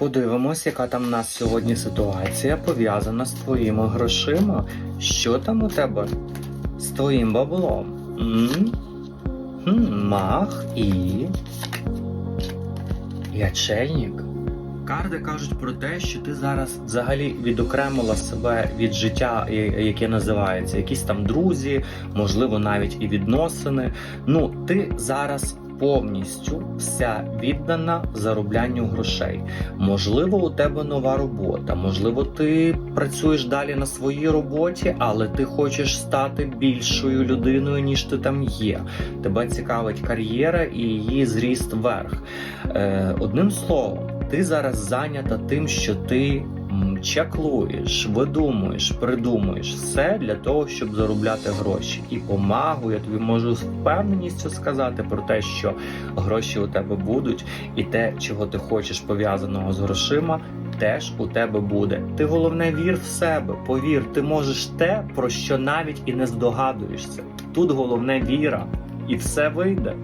Подивимось, яка там в нас сьогодні ситуація пов'язана з твоїми грошима. Що там у тебе з твоїм баблом? М? Хм, мах і. Ячельник. Карди кажуть про те, що ти зараз взагалі відокремила себе від життя, яке називається якісь там друзі, можливо, навіть і відносини. Ну, ти зараз повністю вся віддана зароблянню грошей. Можливо, у тебе нова робота, можливо, ти працюєш далі на своїй роботі, але ти хочеш стати більшою людиною, ніж ти там є. Тебе цікавить кар'єра і її зріст вверх. Е, одним словом, ти зараз зайнята тим, що ти чаклуєш, видумуєш, придумуєш все для того, щоб заробляти гроші. І помагу, я тобі можу з впевненістю сказати про те, що гроші у тебе будуть, і те, чого ти хочеш пов'язаного з грошима. Теж у тебе буде. Ти головне вір в себе. Повір, ти можеш те, про що навіть і не здогадуєшся. Тут головне віра, і все вийде.